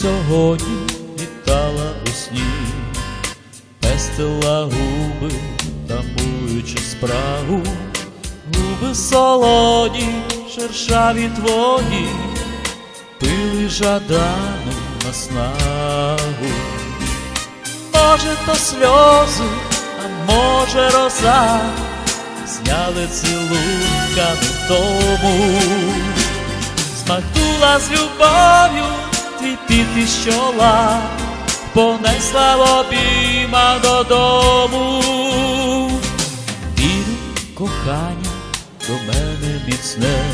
сьогодні вітала у сні, пестила губи, тамуючи спрагу, губи солоні, шершаві твої, пили жадану на снагу. Може, то сльози, а може роза, зняли цілунками тому, змахнула з любов'ю твій піт із чола, понесла в обійма додому. Вірю, кохання до мене міцне,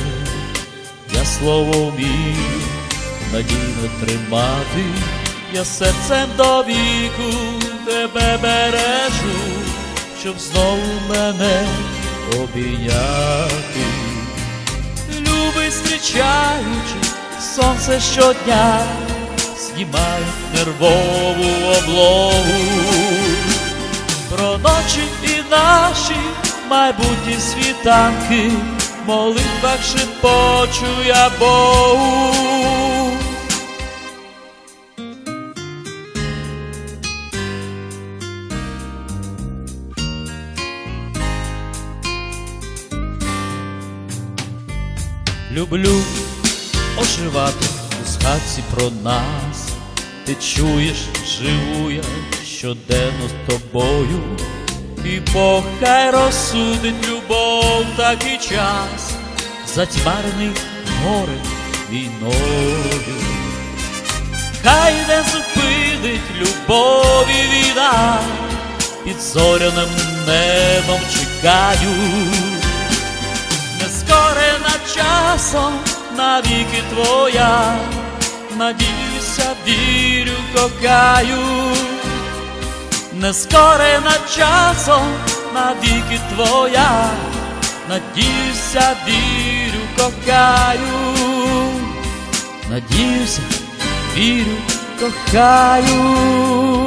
я слово вмію надійно тримати, я серцем до віку тебе бережу, щоб знову мене обійняти. Любий зустрічаючи сонце щодня, знімає нервову облогу. Про ночі і наші майбутні світанки, молитвах шепочу я Богу. Люблю оживати у згадці про нас. Ти чуєш, живу я щоденно з тобою, і Бог розсудить любов такий час, затьмарений горем війною. Хай не зупинить любові війна, під зоряним небом чекаю не скорена часом навіки твоя, надіюся, вірю, кохаю, не скорена часом навіки твоя, надіюся, вірю, кохаю, надіюся, вірю, кохаю.